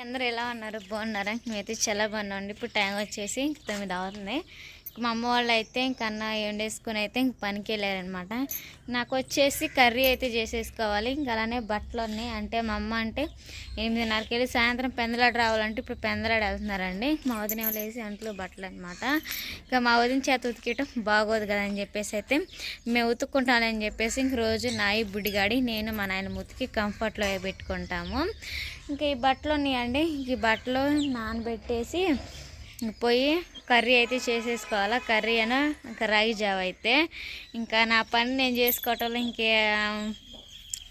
అందరూ ఎలా ఉన్నారు? బాగున్నారా? మేమైతే చాలా బాగున్నాం ఇప్పుడు టైం వచ్చేసి తొమ్మిది అవుతుంది. మా అమ్మ వాళ్ళు అయితే ఇంక అన్న వండేసుకుని అయితే ఇంక పనికి వెళ్ళారనమాట నాకు వచ్చేసి కర్రీ అయితే చేసేసుకోవాలి. ఇంకా అలానే బట్టలు ఉన్నాయి. అంటే మా అమ్మ అంటే ఎనిమిదిన్నరకి వెళ్ళి సాయంత్రం పెందలాడు రావాలంటే ఇప్పుడు పెందలాడు వెళ్తున్నారండి. మా వదిన వేసి అంట్లు బట్టలు అనమాట ఇంకా మా వదిన చేత ఉతికేయటం బాగోదు కదా అని చెప్పేసి అయితే మేము ఉతుక్కుంటామని చెప్పేసి ఇంక రోజు నాయి బుడిగాడి నేను మా నాయన ఉతికి కంఫర్ట్లో పెట్టుకుంటాము. ఇంకా ఈ బట్టలు ఉన్నాయండి. ఈ బట్టలు నానబెట్టేసి పోయి కర్రీ అయితే చేసేసుకోవాలా. కర్రీ అయినా ఇంకా రాగి జావ అయితే. ఇంకా నా పని నేను చేసుకోవటంలో ఇంకే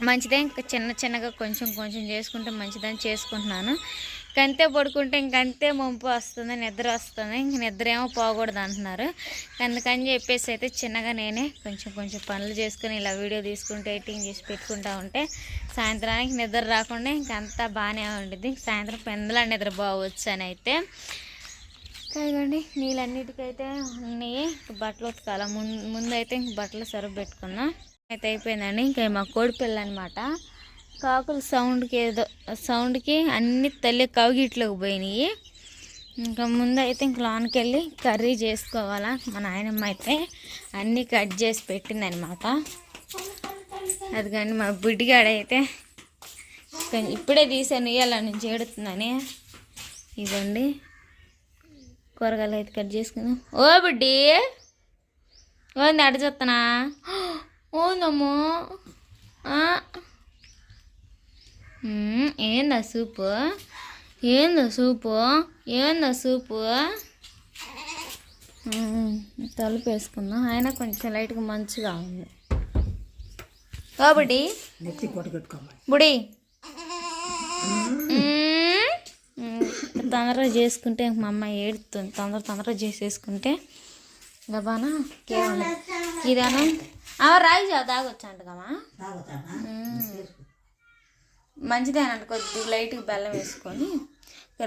మంచిదే. ఇంకా చిన్న చిన్నగా కొంచెం కొంచెం చేసుకుంటే మంచిదని చేసుకుంటున్నాను. ఇంకంతే పడుకుంటే ఇంకంతే మంపు వస్తుంది నిద్ర వస్తుంది. ఇంక నిద్ర ఏమో పోకూడదు అంటున్నారు. అందుకని చెప్పేసి అయితే చిన్నగా నేనే కొంచెం కొంచెం పనులు చేసుకుని ఇలా వీడియో తీసుకుంటే ఎడిటింగ్ చేసి పెట్టుకుంటా ఉంటే సాయంత్రానికి నిద్ర రాకుండా ఇంకంతా బాగానే ఉంటుంది సాయంత్రం పెందల నిద్ర పోవచ్చు అని అయితే. కాదండి నీళ్ళన్నిటికైతే ఉన్నాయి బట్టలు ఉతకాల ముందు ముందైతే అయితే ఇంక బట్టలు సరుకు పెట్టుకున్నా. అయితే అయిపోయిందండి. ఇంకా మా కోడి పిల్ల అనమాట కాకులు సౌండ్కి ఏదో సౌండ్కి అన్ని తల్లి కవిగిట్లోకి పోయినాయి. ఇంకా ముందైతే ఇంక లోనికి వెళ్ళి కర్రీ చేసుకోవాలా. మా నాయనమ్మ అయితే అన్నీ కట్ చేసి పెట్టిందనమాట. అది కానీ మా బుడ్డిగాడైతే కొంచెం ఇప్పుడే తీసాను ఇయ్యాల నుంచి ఏడుతుందని. ఇదండి కూరగాయలు అయితే కట్ చేసుకుందాం. ఓ బుడ్డి! ఓంది అడ చెత్తనా? ఓందమ్మో! ఏందా సూపు? ఏందా సూపు? ఏందా సూపు? తలుపు వేసుకుందాం అయినా కొంచెం లైట్గా మంచిగా ఉంది. ఓ కట్టుకోవాలి బుడి తొందరగా చేసుకుంటే మా అమ్మ ఏడుతుంది. తొందర తొందరగా చేసేసుకుంటే గబానా కేవలం. ఇదాను? రాయి జావ తాగొచ్చు అంటగమ్మా తాగుతానా మంచిదేనంట కొద్ది లైట్గా బెల్లం వేసుకొని.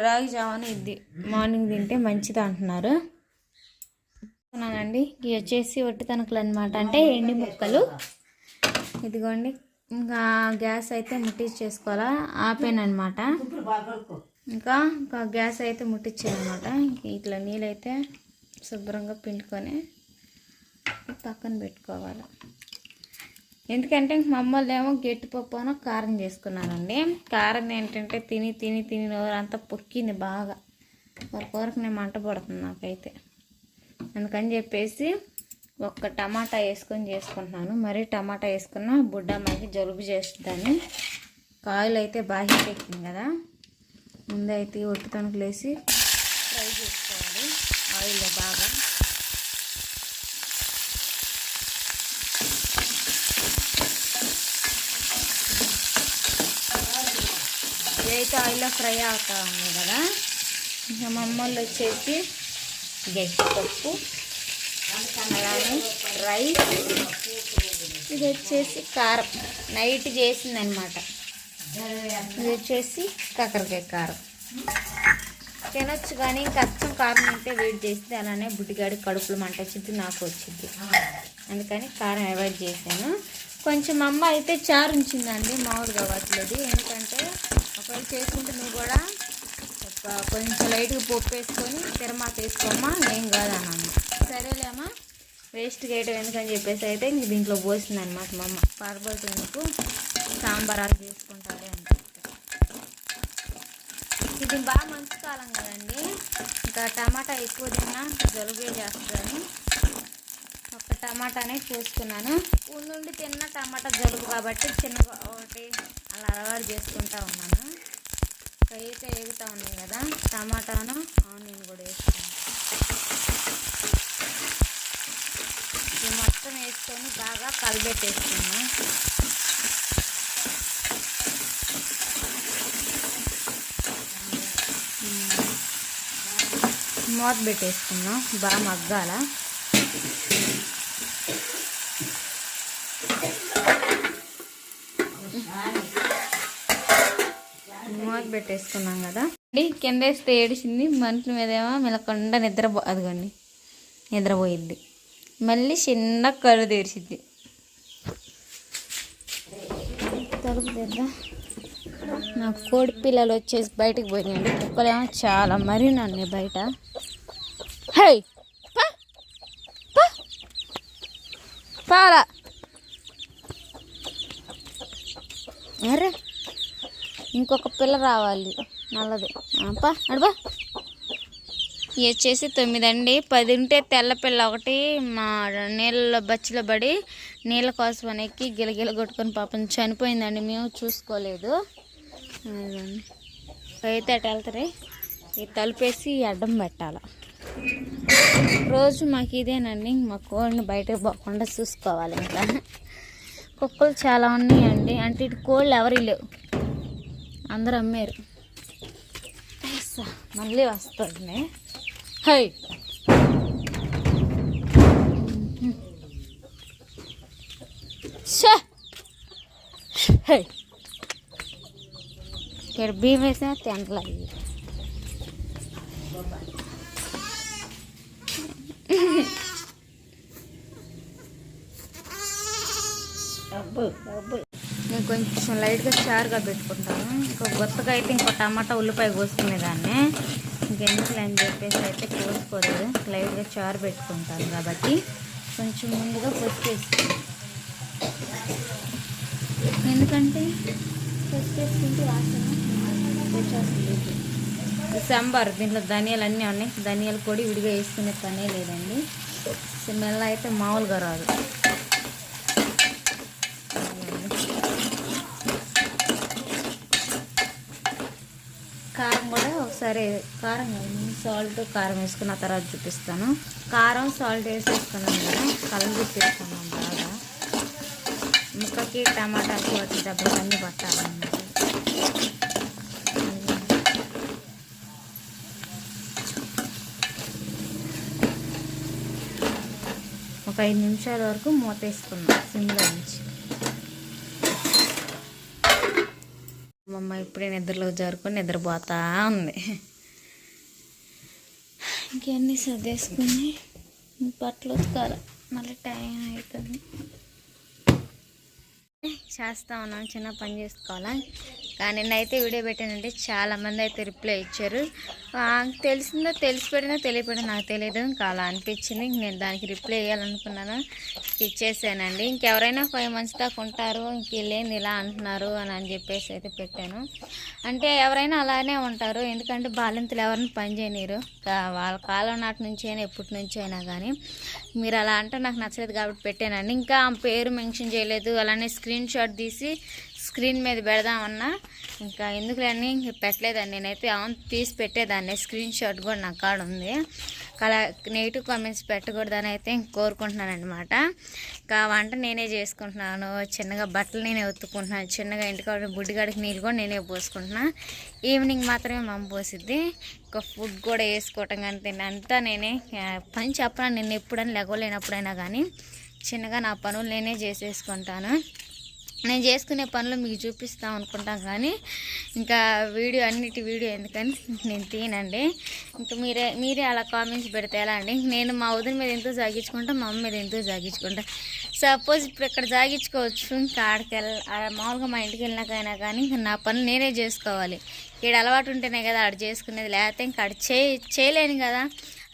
రాగి జావని ఇది మార్నింగ్ తింటే మంచిది అంటున్నారు. అండి ఇవి వచ్చేసి ఒట్టి తనకలు అనమాట అంటే ఎండి ముక్కలు. ఇదిగోండి. ఇంకా గ్యాస్ అయితే ముట్టించేసుకోవాలా ఆపేనమాట ఇంకా ఇంకా గ్యాస్ అయితే ముట్టించారనమాట ఇట్లా నీళ్ళైతే శుభ్రంగా పిండుకొని పక్కన పెట్టుకోవాలి. ఎందుకంటే ఇంక మా అమ్మలు ఏమో గట్టిపప్పునో కారం చేసుకున్నానండి కారం ఏంటంటే తిని తిని తిని అంతా పొక్కింది బాగా. వరకు కూరకు నేను మంట పడుతుంది నాకైతే. అందుకని చెప్పేసి ఒక్క టమాటా వేసుకొని చేసుకుంటున్నాను. మరీ టమాటా వేసుకున్న బుడ్డమ్మకి జలుబు చేస్తుందని. కాయలు అయితే బాగా ఎక్కింది కదా. ముందైతే ఒట్టి తణుకులు వేసి ఫ్రై చేసుకోవాలి. ఆయిల్లో బాగా ఇదైతే ఆయిల్లో ఫ్రై అవుతా ఉంది కదా. ఇంకా మా అమ్మోళ్ళు వచ్చేసి గట్టిపప్పు అలానే రైస్ ఇది వచ్చేసి కారం. నైట్ చేసిందనమాట. ఇది వచ్చేసి కాకరకాయ కారం. తినొచ్చు కానీ ఇంకా అచ్చం కారం అంటే వేడి చేస్తే అలానే బుడ్డిగాడి కడుపులో మంట వచ్చింది నాకు వచ్చింది. అందుకని కారం అవాయిడ్ చేశాను. కొంచెం అమ్మ అయితే చారు ఉంచిందండి మామూలుగా వాటిలోది. ఎందుకంటే ఒకవేళ చేసుకుంటే నువ్వు కూడా కొంచెం లైట్గా పప్పు వేసుకొని తిరమాత వేసుకోమ్మా ఏం కాదనమ్మ. సరేలేమ్మా వేస్ట్ వేయటం ఎందుకని చెప్పేసి అయితే ఇంక దీంట్లో పోసింది అనమాట మా అమ్మ. పరబోతు సాంబార్ సాంబారాలు చేసుకుంటాను. ఇది బాగా మంచి కాలం కదండి. ఇంకా టమాటా ఎక్కువ తిన్నా జలుబే చేస్తాను ఒక టమాటానే చూసుకున్నాను. ఉండి తిన్న టమాటా జలుబు కాబట్టి చిన్నగా ఒకటి అలా అలవాటు చేసుకుంటా ఉన్నాను. ఫ్రై అయితే వేగుతూ ఉన్నాయి కదా టమాటాను ఆనియన్ కూడా వేసుకున్నాను. ఇది మొత్తం వేసుకొని బాగా కలిపెట్టేసుకున్నాను మూత పెట్టేసుకున్నాం బాగా మగ్గాల. మూత పెట్టేసుకున్నాం కదా. అండి కింద వేస్తే ఏడిచింది మనుషుల మీద ఏమో మెలకుండా నిద్రపో అదిగోండి నిద్రపోయిద్ది మళ్ళీ చిన్న కళ్ళు తెరిచిద్ది తలుపు తెద్దా నా కోడి పిల్లలు వచ్చేసి బయటకు పోయినాయండి. కుక్కలేమో చాలా మరీ నన్ను బయట. హై పాల అరే ఇంకొక పిల్ల రావాలి. నల్లది. పా. అడబా ఇవి వచ్చేసి తొమ్మిది అండి పది ఉంటే తెల్ల పిల్ల ఒకటి మా నీళ్ళలో బచ్చిలో పడి నీళ్ళ కోసం అనేకి గిలగిల కొట్టుకొని పాపం చనిపోయిందండి. మేము చూసుకోలేదు. అయితే అటు వెళ్తారే? ఈ తలుపేసి అడ్డం పెట్టాలి? రోజు మాకు ఇదేనండి మా కోళ్ళని బయటకు పోకుండా చూసుకోవాలి ఇంకా. కుక్కలు చాలా ఉన్నాయండి. అంటే ఇటు కోళ్ళు ఎవరు లేవు. అందరూ అమ్మారు. మళ్ళీ వస్తుంది హై. ఇక్కడ భీమేసిన వేసిన అయ్యి నేను కొంచెం లైట్గా చారుగా పెట్టుకుంటాను. ఇంకో గొత్తగా అయితే ఇంకో టమాటా ఉల్లిపాయ కోసుకునేదాన్ని. ఇంకెందుకు అని చెప్పేసి అయితే కోసుకోలేదు. లైట్గా చారు పెట్టుకుంటాను కాబట్టి కొంచెం ముందుగా పసుపు వేసుకుంటాను. ఎందుకంటే పసుపు వేసుకుంటే వాసన వచ్చేస్తుంది. సాంబార్ దీంట్లో ధనియాలు అన్నీ ఉన్నాయి. ధనియాల పొడి విడిగా వేసుకునే పనే లేదండి. మెల్ల అయితే మామూలుగా రాదు. కారం కూడా ఒకసారి కారం సాల్ట్ కారం వేసుకున్న తర్వాత చూపిస్తాను. కారం సాల్ట్ వేసేసుకున్నాం కదా కలర్ తీసుకున్నాం బాగా. ముక్కకి టమాటాకి వాటి డబ్బులు అన్నీ పట్టాలన్నమాట. ఒక ఐదు నిమిషాల వరకు మూత వేసుకున్నాం సిమ్లో నుంచి అమ్మమ్మ ఇప్పుడే నిద్రలో జరుపుకొని నిద్రపోతా ఉంది. ఇంకెన్ని సర్దేసుకుని బట్టలు ఉతకాలి. మళ్ళీ టైం అవుతుంది చేస్తా ఉన్నాను చిన్న పని చేసుకోవాలా? కానీ నేనైతే వీడియో పెట్టానంటే చాలా మంది అయితే రిప్లై ఇచ్చారు. ఆ, తెలిసిందో పెట్టినా తెలియపోయినా నాకు తెలియదు ఇంకా అలా అనిపించింది. ఇంక నేను దానికి రిప్లై ఇవ్వాలనుకున్నాను ఇచ్చేసానండి. ఇంకెవరైనా ఫైవ్ మంత్స్ దాకా ఉంటారు. ఇంక ఇలా అంటున్నారు అని అని చెప్పేసి అయితే పెట్టాను. అంటే ఎవరైనా అలానే ఉంటారు. ఎందుకంటే బాలింతలు ఎవరిని పనిచేయనిరు వాళ్ళ కాలం నాటి నుంచి అయినా ఎప్పటి నుంచి అయినా కానీ మీరు అలా అంటే నాకు నచ్చలేదు కాబట్టి పెట్టానండి. ఇంకా ఆ పేరు మెన్షన్ చేయలేదు. అలానే స్క్రీన్ షాట్ తీసి స్క్రీన్ మీద పెడదామన్నా. ఇంకా ఎందుకులేని పెట్టలేదండి. నేనైతే అవును తీసి పెట్టేదాన్ని. స్క్రీన్ షాట్ కూడా నా కాడ ఉంది. అలా నెగిటివ్ కామెంట్స్ పెట్టకూడదని అయితే కోరుకుంటున్నాను అనమాట ఇంకా వంట నేనే చేసుకుంటున్నాను. చిన్నగా బట్టలు నేనే ఉతుక్కుంటున్నాను. చిన్నగా ఇంటికాడ బుడ్డిగాడికి నీళ్ళు కూడా నేనే పోసుకుంటున్నా. ఈవినింగ్ మాత్రమే మమ్మ పోసిద్ది. ఇంకా ఫుడ్ కూడా వేసుకోవటం కానీ తిన్నంతా నేనే పని చెప్పను. నేను ఎప్పుడైనా లెగలేనప్పుడైనా కానీ చిన్నగా నా పనులు నేనే చేసేసుకుంటాను. నేను చేసుకునే పనులు మీకు చూపిస్తాం అనుకుంటాం కానీ ఇంకా వీడియో అన్నిటి వీడియో ఎందుకని నేను తీనండి ఇంకా మీరే మీరే అలా కామెంట్స్ పెడితే ఎలా అండి? నేను మా వదిన మీద ఎంతో జాగించుకుంటా మా అమ్మ మీద ఎంతో జాగించుకుంటా? సపోజ్ ఇప్పుడు ఇక్కడ జాగించుకోవచ్చు ఇంకా ఆడికి వెళ్ళ మామూలుగా మా ఇంటికి వెళ్ళినాకైనా కానీ ఇంకా నా పనులు నేనే చేసుకోవాలి. ఇక్కడ అలవాటు ఉంటేనే కదా ఆడు చేసుకునేది లేకపోతే ఇంకా ఆడు చేయలేను కదా.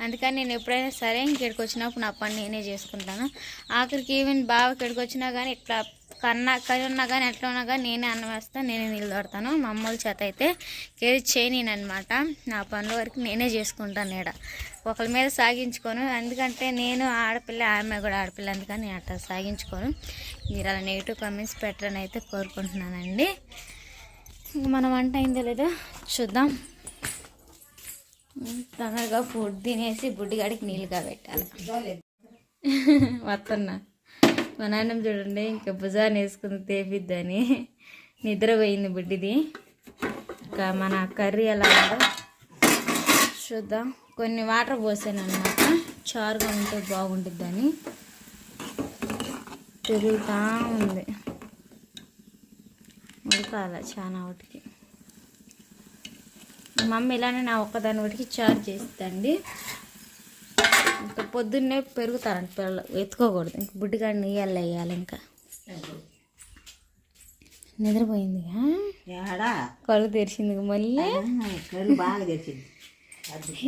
అందుకని నేను ఎప్పుడైనా సరే ఇక్కడికి వచ్చినప్పుడు నా పని నేనే చేసుకుంటాను. ఆఖరికి ఈవెన్ బావ ఇక్కడికి వచ్చినా కానీ ఇట్లా కన్నా కరి ఉన్నా కానీ ఎట్లా ఉన్నా కానీ నేనే అన్నం వేస్తాను నేనే నీళ్ళు మా అమ్మల చేత అయితే ఏది చేయను అనమాట నా పనుల వరకు నేనే చేసుకుంటాను ఈడ. ఒకరి మీద సాగించుకోను. ఎందుకంటే నేను ఆడపిల్ల ఆమె కూడా ఆడపిల్ల అందుకని నేను అట్లా సాగించుకోను. మీరు అలా నెగిటివ్ కామెంట్స్ పెట్టరని అయితే కోరుకుంటున్నానండి. ఇంక మన వంట అయిందో లేదో చూద్దాం. తొందరగా ఫుడ్ తినేసి బుడ్డిగాడికి నీళ్ళుగా పెట్టాలి వస్తున్నా మా నాన్నమ్మ చూడండి ఇంకా భుజాన్ని వేసుకుని తేపిద్దని. నిద్రపోయింది బుడ్డిది. ఇంకా మన కర్రీ ఎలా ఉందో చూద్దాం. కొన్ని వాటర్ పోసాను అనమాట చారుగా ఉంటే బాగుంటుందని తిరుగుతూ ఉంది. ఉడకాల చాలా వాటికి. మా మమ్మీ ఇలానే నా ఒక్కదాని వాటికి చారు చేస్తుందండి ఇంకా పొద్దున్నే పెరుగుతారంట పిల్లలు ఎత్తుకోకూడదు. ఇంక బుడ్డిగా నీళ్ళు వేయాలి ఇంకా. నిద్రపోయిందిగా ఏడా? కళ్ళు తెరిచింది మళ్ళీ.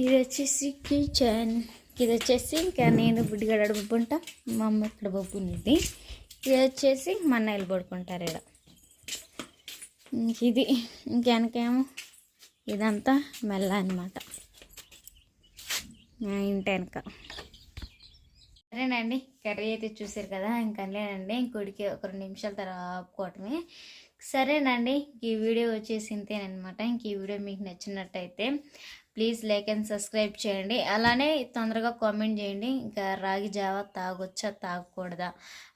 ఇది వచ్చేసి కిచెన్ ఇది వచ్చేసి ఇంకా నేను బుడ్డిగడ పడుకుంటా మా అమ్మ ఇక్కడ పడుకునేది ఇది వచ్చేసి మా అన్నయ్యలు పడుకుంటారు ఇక్కడ. ఇంక ఇది ఇంకెనకేమో ఇదంతా మెల్ల అనమాట ఇంటి వెనక. సరేనండి కర్రీ అయితే చూసారు కదా ఇంకలేనండి ఇంకొడికి ఒక రెండు నిమిషాల తర్వాత ఆపుకోవటమే. సరేనండి ఈ వీడియో వచ్చేసి ఇంతేనమాట ఇంక ఈ వీడియో మీకు నచ్చినట్టయితే ప్లీజ్ లైక్ అండ్ సబ్స్క్రైబ్ చేయండి. అలానే తొందరగా కామెంట్ చేయండి. ఇంకా రాగి జావా తాగొచ్చా? తాగకూడదా?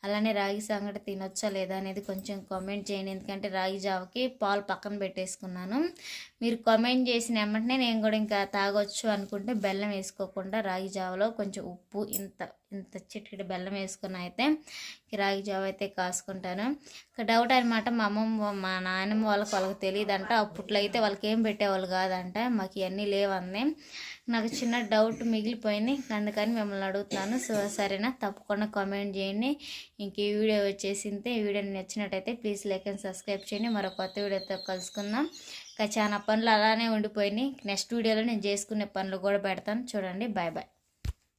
అలానే రాగి సంగటి తినొచ్చా లేదా అనేది కొంచెం కామెంట్ చేయండి. ఎందుకంటే రాగి జావకి పాలు పక్కన పెట్టేసుకున్నాను. మీరు కామెంట్ చేసిన వెంటనే నేను కూడా ఇంకా తాగొచ్చు అనుకుంటే బెల్లం వేసుకోకుండా రాగి జావలో కొంచెం ఉప్పు ఇంత ఇంత చిటికెడు బెల్లం వేసుకుని అయితే కిరాకి జాబ్ జావ అయితే కాసుకుంటాను. ఇక డౌట్ అనమాట మా అమ్మమ్మ మా నాయనమ్మ వాళ్ళకి వాళ్ళకి తెలియదంట. అప్పట్లో అయితే వాళ్ళకి ఏం పెట్టేవాళ్ళు కాదంట. మాకు ఇవన్నీ లేవంది. నాకు చిన్న డౌట్ మిగిలిపోయింది. అందుకని మిమ్మల్ని అడుగుతున్నాను. సో సరేనా? తప్పకుండా కామెంట్ చేయండి. ఇంక ఈ వీడియో వచ్చేసింతే ఈ వీడియో నచ్చినట్టయితే ప్లీజ్ లైక్ అండ్ సబ్స్క్రైబ్ చేయండి. మరో కొత్త వీడియోతో కలుసుకుందాం. ఇంకా చాలా పనులు అలానే ఉండిపోయినాయి. నెక్స్ట్ వీడియోలో నేను చేసుకునే పనులు కూడా పెడతాను. చూడండి. Bye bye